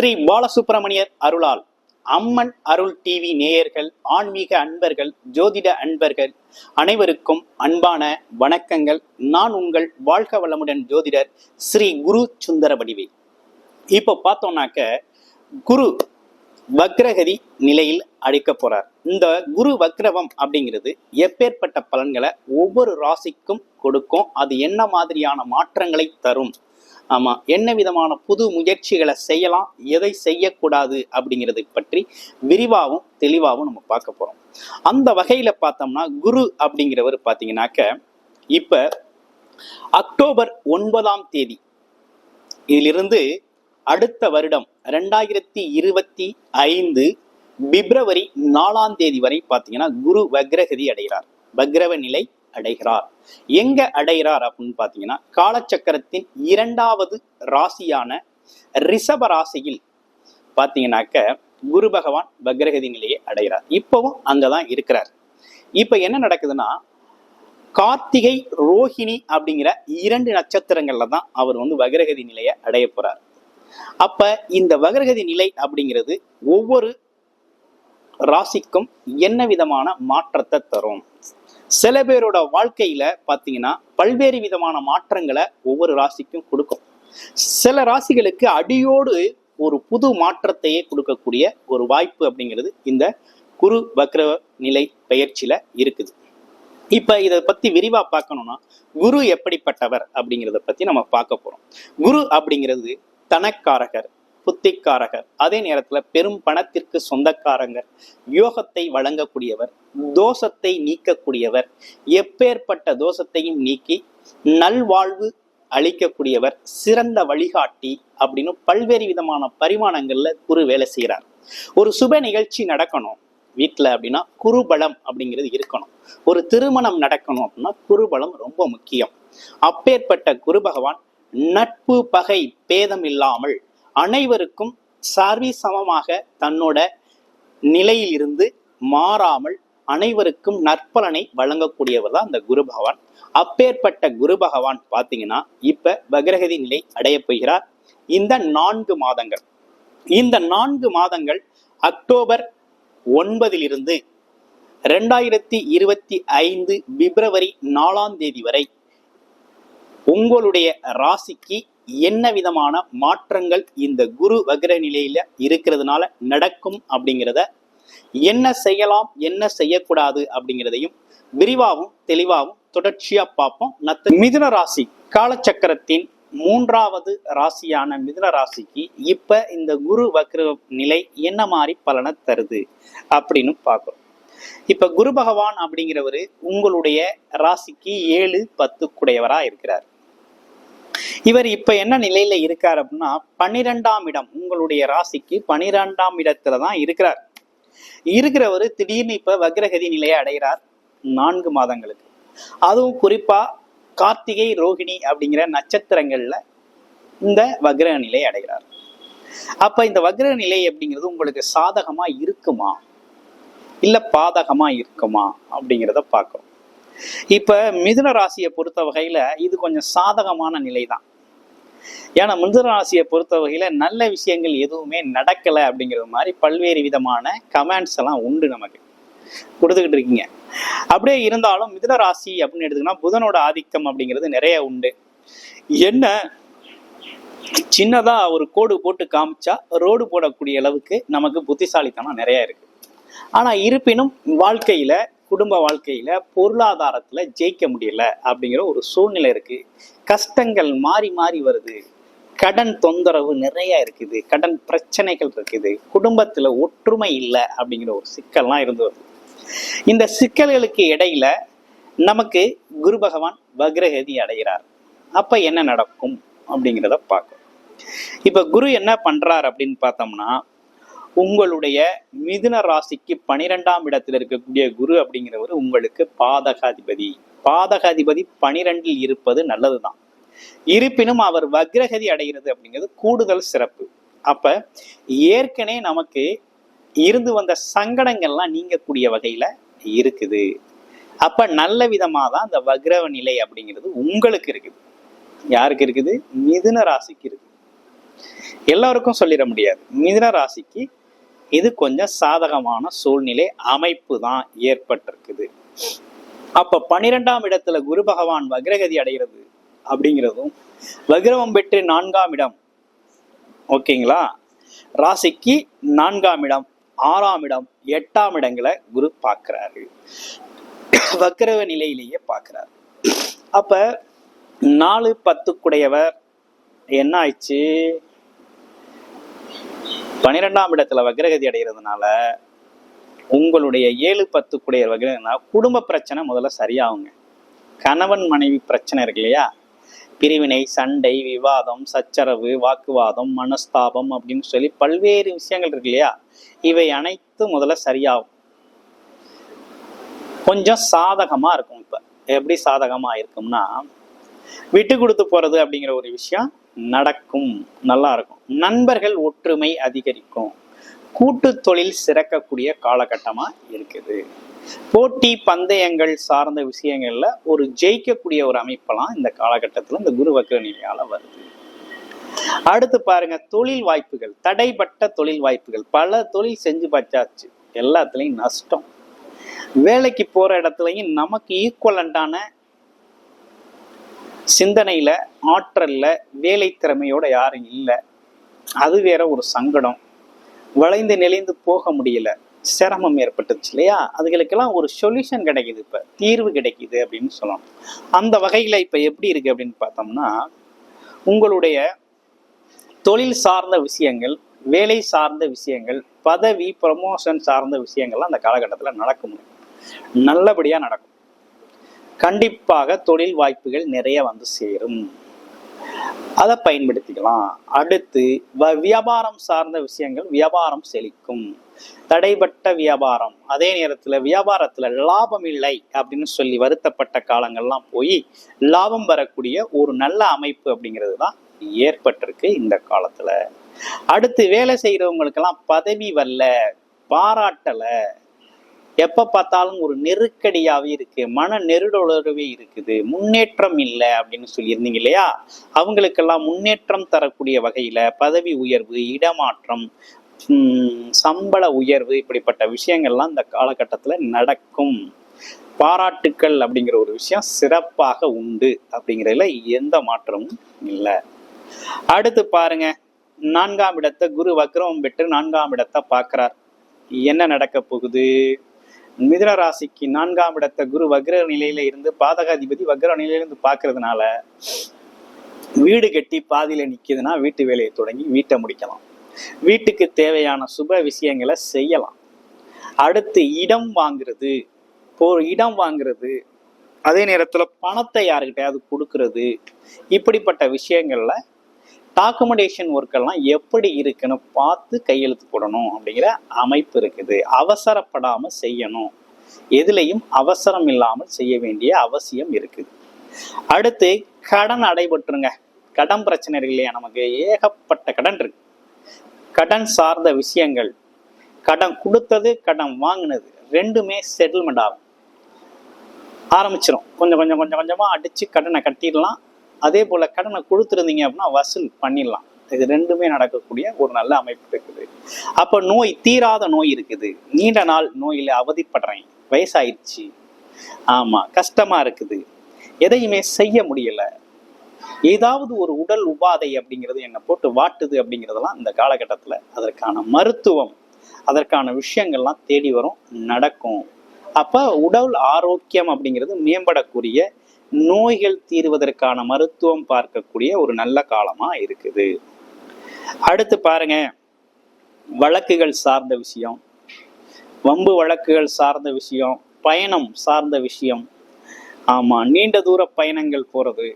ஸ்ரீ பாலசுப்பிரமணியர் அருளால் அம்மன் அருள் டிவி நேயர்கள் ஆன்மீக அன்பர்கள் ஜோதிட அன்பர்கள் அனைவருக்கும் அன்பான வணக்கங்கள். நான் உங்கள் வாழ்க வளமுடன் ஜோதிடர் ஸ்ரீ குரு சுந்தர வடிவே. இப்போ பார்த்தோம்னாக்க குரு வக்ரகதி நிலையில் அடிக்க போறார். இந்த குரு வக்ரவம் அப்படிங்கிறது எப்பேற்பட்ட பலன்களை ஒவ்வொரு ராசிக்கும் கொடுக்கும். அது என்ன மாதிரியான மாற்றங்களை தரும்? ஆமாம் என்ன விதமான புது முயற்சிகளை செய்யலாம் எதை செய்யக்கூடாது அப்படிங்கிறதை பற்றி விரிவாகவும் தெளிவாகவும் நம்ம பார்க்க போகிறோம் அந்த வகையில் பார்த்தோம்னா குரு அப்படிங்கிறவர் பார்த்தீங்கன்னாக்க இப்போ அக்டோபர் ஒன்பதாம் தேதி இதிலிருந்து அடுத்த வருடம் ரெண்டாயிரத்தி இருபத்தி ஐந்து பிப்ரவரி நாலாம் தேதி வரை பார்த்தீங்கன்னா குரு வக்ரகதி அடைகிறார். வக்ரவ நிலை அடைகிறார். எங்க அடைகிறார் அப்படின்னு பார்த்தீங்கன்னா காலச்சக்கரத்தின் இரண்டாவது ராசியான ரிஷப ராசியில் பார்த்தீங்கன்னாக்க குரு பகவான் வக்ரகதி நிலையை அடைகிறார். இப்பவும் அங்கதான் இருக்கிறார். இப்ப என்ன நடக்குதுன்னா கார்த்திகை ரோஹிணி அப்படிங்கிற இரண்டு நட்சத்திரங்கள்ல தான் அவர் வந்து வக்ரகதி நிலையை அடைய போறார். அப்ப இந்த வக்ரகதி நிலை அப்படிங்கிறது ஒவ்வொரு ராசிக்கும் என்ன விதமான மாற்றத்தை தரும்? சில பேரோட வாழ்க்கையில பாத்தீங்கன்னா பல்வேறு விதமான மாற்றங்களை ஒவ்வொரு ராசிக்கும் கொடுக்கும். சில ராசிகளுக்கு அடியோடு ஒரு புது மாற்றத்தையே கொடுக்கக்கூடிய ஒரு வாய்ப்பு அப்படிங்கிறது இந்த குரு வக்ர நிலை பயிற்சியில இருக்குது. இப்ப இதை பத்தி விரிவா பார்க்கணும்னா குரு எப்படிப்பட்டவர் அப்படிங்கிறத பத்தி நம்ம பார்க்க போறோம். குரு அப்படிங்கிறது தனக்காரகர் புத்திக்காரகர். அதே நேரத்துல பெரும் பணத்திற்கு சொந்தக்காரங்கர். யோகத்தை வழங்கக்கூடியவர் தோஷத்தை நீக்கக்கூடியவர் எப்பேற்பட்ட தோஷத்தையும் நீக்கி நல்வாழ்வு அளிக்கக்கூடியவர் சிறந்த வழிகாட்டி அப்படின்னு பல்வேறு விதமான பரிமாணங்கள்ல குரு வேலை செய்கிறார் ஒரு சுப நிகழ்ச்சி நடக்கணும் வீட்டில் அப்படின்னா குருபலம் அப்படிங்கிறது இருக்கணும். ஒரு திருமணம் நடக்கணும் அப்படின்னா குருபலம் ரொம்ப முக்கியம். அப்பேற்பட்ட குரு பகவான் நட்பு பகை பேதம் இல்லாமல் அனைவருக்கும் சார்வி சமமாக தன்னோட நிலையில் இருந்து மாறாமல் அனைவருக்கும் நற்பலனை வழங்கக்கூடியவர் தான் அந்த குரு பகவான். அப்பேற்பட்ட குரு பகவான் பார்த்தீங்கன்னா இப்ப பகிரகதி நிலை அடைய போகிறார். இந்த நான்கு மாதங்கள். இந்த நான்கு மாதங்கள் அக்டோபர் ஒன்பதிலிருந்து ரெண்டாயிரத்தி இருபத்தி ஐந்து பிப்ரவரி நாலாம் தேதி வரை உங்களுடைய ராசிக்கு என்ன விதமான மாற்றங்கள் இந்த குரு வக்ர நிலையில இருக்கிறதுனால நடக்கும் அப்படிங்கிறத என்ன செய்யலாம் என்ன செய்யக்கூடாது அப்படிங்கிறதையும் விரிவாகவும் தெளிவாகவும் தொடர்ச்சியா பார்ப்போம். நத்த மிதுன ராசி காலச்சக்கரத்தின் மூன்றாவது ராசியான மிதுன ராசிக்கு இப்ப இந்த குரு வக்ர நிலை என்ன மாதிரி பலனை தருது அப்படின்னு பார்க்குறோம். இப்ப குரு பகவான் அப்படிங்கிறவரு உங்களுடைய ராசிக்கு ஏழு பத்து குடையவரா இருக்கிறார். இவர் இப்ப என்ன நிலையில இருக்கார் அப்படின்னா பன்னிரெண்டாம் இடம் உங்களுடைய ராசிக்கு பனிரெண்டாம் இடத்துல தான் இருக்கிறார். இருக்கிறவர் திடீர்னு இப்ப வக்ரகதி நிலையை அடைகிறார் நான்கு மாதங்களுக்கு. அதுவும் குறிப்பா கார்த்திகை ரோகிணி அப்படிங்கிற நட்சத்திரங்கள்ல இந்த வக்ரக நிலை அடைகிறார். அப்ப இந்த வக்ரக நிலை அப்படிங்கிறது உங்களுக்கு சாதகமா இருக்குமா? இல்ல பாதகமா இருக்குமா அப்படிங்கிறத பார்க்கணும். இப்போ மிதுன ராசியை பொறுத்த வகையில் இது கொஞ்சம் சாதகமான நிலை தான் ஏன்னா மிதுன ராசியை பொறுத்த வகையில் நல்ல விஷயங்கள் எதுவுமே நடக்கலை அப்படிங்கிறது மாதிரி பல்வேறு விதமான கமெண்ட்ஸ் எல்லாம் உண்டு நமக்கு. கொடுத்துக்கிட்டு இருக்கீங்க. அப்படியே இருந்தாலும் மிதுன ராசி அப்படின்னு எடுத்துக்கினா புதனோட ஆதிக்கம் அப்படிங்கிறது நிறைய உண்டு. என்ன? சின்னதா ஒரு கோடு போட்டு காமிச்சா ரோடு போடக்கூடிய அளவுக்கு நமக்கு புத்திசாலித்தனம் நிறைய இருக்கு. ஆனா இருப்பினும் வாழ்க்கையில குடும்ப வாழ்க்கையில பொருளாதாரத்துல ஜெயிக்க முடியல அப்படிங்கிற ஒரு சூழ்நிலை இருக்கு. கஷ்டங்கள் மாறி மாறி வருது. கடன் தொந்தரவு நிறைய இருக்குது. கடன் பிரச்சனைகள் இருக்குது. குடும்பத்துல ஒற்றுமை இல்லை அப்படிங்கிற ஒரு சிக்கல்லாம் இருந்து வருது. இந்த சிக்கல்களுக்கு இடையில நமக்கு குரு பகவான் வக்ரகதி அடைகிறார். அப்ப என்ன நடக்கும் அப்படிங்கிறத பார்க்கும் இப்ப குரு என்ன பண்றார் அப்படின்னு பார்த்தோம்னா உங்களுடைய மிதுன ராசிக்கு பனிரெண்டாம் இடத்தில் இருக்கக்கூடிய குரு அப்படிங்கிறவர் உங்களுக்கு பாதகாதிபதி. பாதகாதிபதி பனிரெண்டில் இருப்பது நல்லதுதான். இருப்பினும் அவர் வக்ரகதி அடைகிறது அப்படிங்கிறது கூடுதல் சிறப்பு. அப்ப ஏற்கனவே நமக்கு இருந்து வந்த சங்கடங்கள்லாம் நீங்கக்கூடிய வகையில இருக்குது. அப்ப நல்ல விதமா தான் அந்த வக்ரவ நிலை அப்படிங்கிறது உங்களுக்கு இருக்குது. யாருக்கு இருக்குது? மிதுன ராசிக்கு இருக்குது. எல்லாருக்கும் சொல்லிட முடியாது. மிதுன ராசிக்கு இது கொஞ்சம் சாதகமான சூழ்நிலை அமைப்பு தான் ஏற்பட்டிருக்குது. அப்ப பன்னிரெண்டாம் இடத்துல குரு பகவான் வக்ரகதி அடைகிறது அப்படிங்கிறதும் வக்ரவம் பெற்று நான்காம் இடம். ஓகேங்களா? ராசிக்கு நான்காம் இடம் ஆறாம் இடம் எட்டாம் இடங்களை குரு பார்க்கிறாரு. வக்ரவ நிலையிலேயே பார்க்கிறாரு. அப்ப நாலு பத்துக்குடையவர் என்ன ஆயிடுச்சு? பன்னிரெண்டாம் இடத்துல வக்ரகதி அடைகிறதுனால உங்களுடைய ஏழு பத்துக்குடைய வகைனா குடும்ப பிரச்சனை முதல்ல சரியாகுங்க. கணவன் மனைவி பிரச்சனை இருக்கு இல்லையா? பிரிவினை சண்டை விவாதம் சச்சரவு வாக்குவாதம் மனஸ்தாபம் அப்படின்னு சொல்லி பல்வேறு விஷயங்கள் இருக்கு இல்லையா? இவை அனைத்தும் முதல்ல சரியாகும். கொஞ்சம் சாதகமா இருக்கும் இப்ப. எப்படி சாதகமா இருக்கும்னா விட்டு கொடுத்து போறது அப்படிங்கிற ஒரு விஷயம் நடக்கும். நல்லா இருக்கும் நண்பர்கள் ஒற்றுமை அதிகரிக்கும். கூட்டு தொழில் சிறக்கக்கூடிய காலகட்டமா இருக்குது. போட்டி பந்தயங்கள் சார்ந்த விஷயங்கள்ல ஒரு ஜெயிக்கக்கூடிய ஒரு அமைப்பெல்லாம் இந்த காலகட்டத்தில் இந்த குரு வக்ர நிலையால வருது. அடுத்து பாருங்க தொழில் வாய்ப்புகள். தடைப்பட்ட தொழில் வாய்ப்புகள். பல தொழில் செஞ்சு பச்சாச்சு. எல்லாத்துலயும் நஷ்டம். வேலைக்கு போற இடத்துலயும் நமக்கு ஈக்குவலண்டான சிந்தனையில் ஆற்றல்ல வேலை திறமையோட யாரும் இல்லை. அது வேற ஒரு சங்கடம். வளைந்து நெளிந்து போக முடியல. சிரமம் ஏற்பட்டுச்சு இல்லையா? அதுகளுக்கெல்லாம் ஒரு சொல்யூஷன் கிடைக்குது இப்போ. தீர்வு கிடைக்குது அப்படின்னு சொல்லலாம் அந்த வகையில் இப்போ எப்படி இருக்கு அப்படின்னு பார்த்தோம்னா உங்களுடைய தொழில் சார்ந்த விஷயங்கள் வேலை சார்ந்த விஷயங்கள் பதவி ப்ரமோஷன் சார்ந்த விஷயங்கள்லாம் அந்த காலகட்டத்தில் நடக்க முடியும். நல்லபடியாக நடக்கும். கண்டிப்பாக தொழில் வாய்ப்புகள் நிறைய வந்து சேரும். அதை பயன்படுத்திக்கலாம். அடுத்து வ- வியாபாரம் சார்ந்த விஷயங்கள் வியாபாரம் செழிக்கும். தடைப்பட்ட வியாபாரம். அதே நேரத்துல வியாபாரத்துல லாபம் இல்லை அப்படின்னு சொல்லி வருத்தப்பட்ட காலங்கள்லாம் போய் லாபம் வரக்கூடிய ஒரு நல்ல அமைப்பு அப்படிங்கிறது தான் ஏற்பட்டிருக்கு இந்த காலத்துல. அடுத்து வேலை செய்யறவங்களுக்கெல்லாம் பதவி வரல பாராட்டல எப்ப பார்த்தாலும் ஒரு நெருக்கடியாவே இருக்கு மன நெருடொளர்வே இருக்குது முன்னேற்றம் இல்லை அப்படின்னு சொல்லியிருந்தீங்க இல்லையா? அவங்களுக்கெல்லாம் முன்னேற்றம் தரக்கூடிய வகையில பதவி உயர்வு இடமாற்றம் சம்பள உயர்வு இப்படிப்பட்ட விஷயங்கள்லாம் இந்த காலகட்டத்துல நடக்கும். பாராட்டுக்கள் அப்படிங்கிற ஒரு விஷயம் சிறப்பாக உண்டு அப்படிங்கிறதுல எந்த மாற்றமும் இல்லை. அடுத்து பாருங்க நான்காம் இடத்தை குரு வக்ரம் பெற்று நான்காம் இடத்தை பார்க்கிறார். என்ன நடக்க போகுது? மிதுன ராசிக்கு நான்காம் இடத்த குரு வக்ர நிலையில இருந்து பாதகாதிபதி வக்ர நிலையிலிருந்து பார்க்கறதுனால வீடு கட்டி பாதியில நிக்குதுன்னா வீட்டு வேலையை தொடங்கி வீட்டை முடிக்கலாம். வீட்டுக்கு தேவையான சுப விஷயங்களை செய்யலாம். அடுத்து இடம் வாங்குறது. போ இடம் வாங்குறது. அதே நேரத்துல பணத்தை யாருக்கிட்டையாவது கொடுக்கறது. இப்படிப்பட்ட விஷயங்கள்ல டாக்குமெண்டேஷன் ஒர்க் எல்லாம் எப்படி இருக்குன்னு பார்த்து கையெழுத்து போடணும் அப்படிங்கிற அமைப்பு இருக்குது. அவசரப்படாமல் செய்யணும். எதுலையும் அவசரம் இல்லாமல் செய்ய வேண்டிய அவசியம் இருக்குது. அடுத்து கடன் அடைபட்டுருங்க கடன் பிரச்சனை இருக்கு இல்லையா? நமக்கு ஏகப்பட்ட கடன் இருக்கு. கடன் சார்ந்த விஷயங்கள். கடன் கொடுத்தது கடன் வாங்கினது ரெண்டுமே செட்டில்மெண்ட் ஆகும். ஆரம்பிச்சிடும் கொஞ்சம் கொஞ்சம் கொஞ்சம் கொஞ்சமாக அடித்து கடனை கட்டிடலாம். அதே போல கடனை கொடுத்துருந்தீங்க அப்படின்னா வசூல் பண்ணிடலாம். இது ரெண்டுமே நடக்கக்கூடிய ஒரு நல்ல அமைப்பு இருக்குது. அப்ப நோய் தீராத நோய் இருக்குது. நீண்ட நாள் நோயில அவதிப்படுறேன். வயசாயிடுச்சு. ஆமா கஷ்டமா இருக்குது. எதையுமே செய்ய முடியல. ஏதாவது ஒரு உடல் உபாதை அப்படிங்கிறது என்னை போட்டு வாட்டுது அப்படிங்கிறதெல்லாம் இந்த காலகட்டத்தில் அதற்கான மருத்துவம் அதற்கான விஷயங்கள்லாம் தேடி வரும் நடக்கும். அப்போ உடல் ஆரோக்கியம் அப்படிங்கிறது மேம்படக்கூடிய நோய்கள் தீர்வதற்கான மருத்துவம் பார்க்கக்கூடிய ஒரு நல்ல காலமா இருக்குது. அடுத்து பாருங்க வழக்குகள் சார்ந்த விஷயம் வம்பு வழக்குகள் சார்ந்த விஷயம் பயணம் சார்ந்த விஷயம். ஆமா நீண்ட தூர பயணங்கள் போறது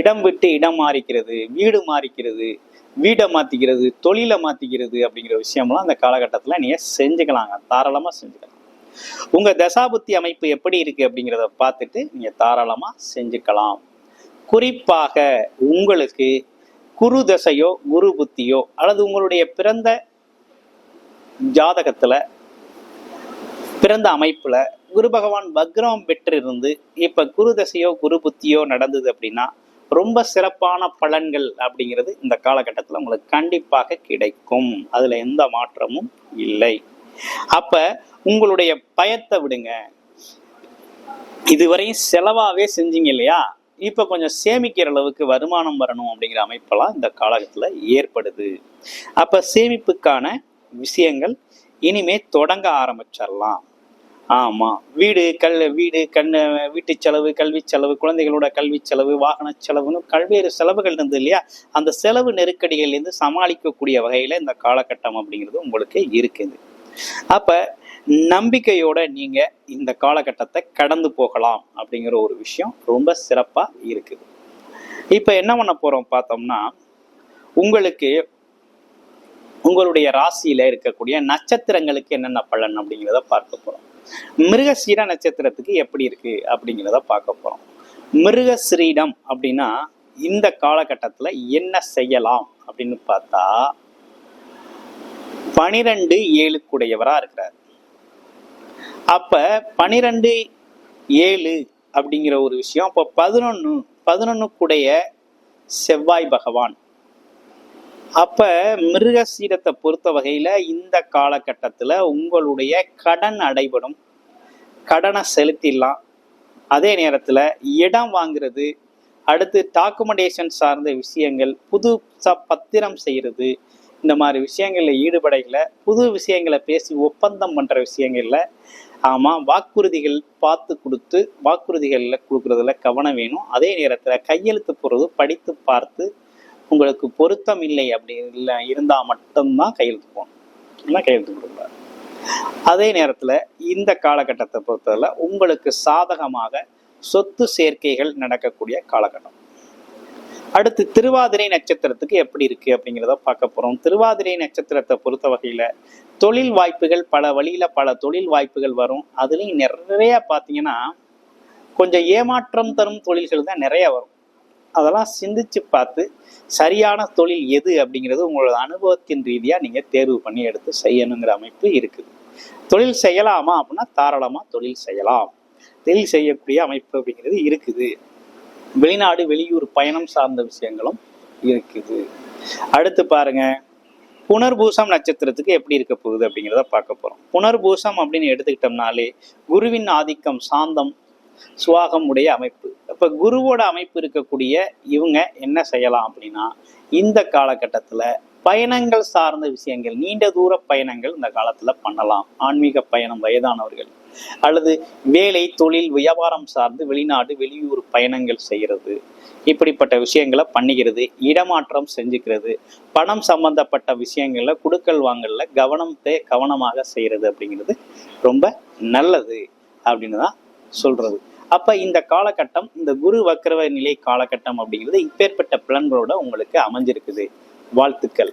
இடம் விட்டு இடம் மாறிக்கிறது வீடு மாறிக்கிறது வீடை மாத்திக்கிறது தொழிலை மாத்திக்கிறது அப்படிங்கிற விஷயம்லாம் அந்த காலகட்டத்தில் நீங்க செஞ்சுக்கலாங்க தாராளமா செஞ்சுக்கலாம். உங்க தசாபுத்தி அமைப்பு எப்படி இருக்கு அப்படிங்கிறத பார்த்துட்டு நீங்க தாராளமா செஞ்சுக்கலாம். குறிப்பாக உங்களுக்கு குரு தசையோ குரு புத்தியோ அல்லது உங்களுடைய பிறந்த ஜாதகத்துல பிறந்த அமைப்புல குரு பகவான் வக்ரம் பெற்றிருந்து இப்ப குரு தசையோ குரு புத்தியோ நடந்தது அப்படின்னா ரொம்ப சிறப்பான பலன்கள் அப்படிங்கிறது இந்த காலகட்டத்தில் உங்களுக்கு கண்டிப்பாக கிடைக்கும். அதுல எந்த மாற்றமும் இல்லை. அப்ப உங்களுடைய பயத்தை விடுங்க. இதுவரையும் செலவாவே செஞ்சீங்க இல்லையா? இப்ப கொஞ்சம் சேமிக்கிற அளவுக்கு வருமானம் வரணும் அப்படிங்கிற அமைப்பெல்லாம் இந்த காலகட்டத்துல ஏற்படுது. அப்ப சேமிப்புக்கான விஷயங்கள் இனிமே தொடங்க ஆரம்பிச்சிடலாம். ஆமா வீடு கல் வீடு கண்ணு வீட்டு செலவு கல்வி செலவு குழந்தைகளோட கல்வி செலவு வாகன செலவுன்னு பல்வேறு செலவுகள் இருந்தது இல்லையா? அந்த செலவு நெருக்கடிகள்லேருந்து சமாளிக்கக்கூடிய வகையில இந்த காலகட்டம் அப்படிங்கிறது உங்களுக்கு இருக்குது. அப்ப நம்பிக்கையோட நீங்க இந்த காலகட்டத்தை கடந்து போகலாம் அப்படிங்கிற ஒரு விஷயம் ரொம்ப சிறப்பா இருக்குது இப்ப என்ன பண்ண போறோம் பார்த்தோம்னா உங்களுக்கு உங்களுடைய ராசியில இருக்கக்கூடிய நட்சத்திரங்களுக்கு என்னென்ன பலன் அப்படிங்கிறத பார்க்க போறோம். மிருகசீர நட்சத்திரத்துக்கு எப்படி இருக்கு அப்படிங்கிறத பார்க்க போறோம். மிருகஸ்ரீடம் அப்படின்னா இந்த காலகட்டத்துல என்ன செய்யலாம் அப்படின்னு பார்த்தா பனிரெண்டு ஏழுக்குடையவரா இருக்கிறார். அப்ப பனிரெண்டு ஏழு அப்படிங்கிற ஒரு விஷயம் அப்போ பதினொன்னு பதினொன்னுக்குடைய செவ்வாய் பகவான். அப்ப மிருகசீரத்தை பொறுத்த வகையில இந்த காலகட்டத்துல உங்களுடைய கடன் அடைபடும் கடனை செலுத்திடலாம். அதே நேரத்துல இடம் வாங்குறது அடுத்து டாக்குமெண்டேஷன் சார்ந்த விஷயங்கள் புதுசா பத்திரம் செய்யறது இந்த மாதிரி விஷயங்களில் ஈடுபடையில் புது விஷயங்களை பேசி ஒப்பந்தம் பண்ணுற விஷயங்களில் ஆமாம் வாக்குறுதிகள் பார்த்து கொடுத்து வாக்குறுதிகளில் கொடுக்குறதுல கவனம் வேணும். அதே நேரத்தில் கையெழுத்து போடுறது படித்து பார்த்து உங்களுக்கு பொருத்தம் இல்லை அப்படி இல்லை இருந்தால் மட்டும்தான் கையெழுத்து போகணும் கையெழுத்து கொடுக்கூடாது அதே நேரத்தில் இந்த காலகட்டத்தை பொறுத்தவரை உங்களுக்கு சாதகமாக சொத்து சேர்க்கைகள் நடக்கக்கூடிய காலகட்டம். அடுத்து திருவாதிரை நட்சத்திரத்துக்கு எப்படி இருக்கு அப்படிங்கிறத பார்க்க போறோம். திருவாதிரை நட்சத்திரத்தை பொறுத்த வகையில தொழில் வாய்ப்புகள் பல வழியில பல தொழில் வாய்ப்புகள் வரும். அதுலயும் நிறைய பார்த்தீங்கன்னா கொஞ்சம் ஏமாற்றம் தரும் தொழில்கள் தான் நிறைய வரும். அதெல்லாம் சிந்திச்சு பார்த்து சரியான தொழில் எது அப்படிங்கிறது உங்களோட அனுபவத்தின் ரீதியா நீங்க தேர்வு பண்ணி எடுத்து செய்யணுங்கிற அமைப்பு இருக்குது தொழில் செய்யலாமா அப்படின்னா தாராளமா தொழில் செய்யலாம். தொழில் செய்யக்கூடிய அமைப்பு அப்படிங்கிறது இருக்குது. வெளிநாடு வெளியூர் பயணம் சார்ந்த விஷயங்களும் இருக்குது. அடுத்து பாருங்க புனர்பூசம் நட்சத்திரத்துக்கு எப்படி இருக்க போகுது அப்படிங்கிறத பார்க்க போறோம். புனர்பூசம் அப்படின்னு எடுத்துக்கிட்டோம்னாலே குருவின் ஆதிக்கம் சாந்தம் சுவாகம் உடைய அமைப்பு. அப்ப குருவோட அமைப்பு இருக்கக்கூடிய இவங்க என்ன செய்யலாம் அப்படின்னா இந்த காலகட்டத்துல பயணங்கள் சார்ந்த விஷயங்கள் நீண்ட தூர பயணங்கள் இந்த காலத்துல பண்ணலாம். ஆன்மீக பயணம் வயதானவர்கள். அல்லது வேலை தொழில் வியாபாரம் சார்ந்து வெளிநாடு வெளியூர் பயணங்கள் செய்கிறது. இப்படிப்பட்ட விஷயங்களை பண்ணிக்கிறது இடமாற்றம் செஞ்சுக்கிறது. பணம் சம்பந்தப்பட்ட விஷயங்களில் குடுக்கல் வாங்கல கவனத்தை கவனமாக செய்யறது அப்படிங்கிறது ரொம்ப நல்லது அப்படின்னு தான் சொல்றது. அப்ப இந்த காலகட்டம் இந்த குரு வக்கரவ நிலை காலகட்டம் அப்படிங்கிறது இப்பேற்பட்ட பலன்களோட உங்களுக்கு அமைஞ்சிருக்குது. வாழ்த்துக்கள்.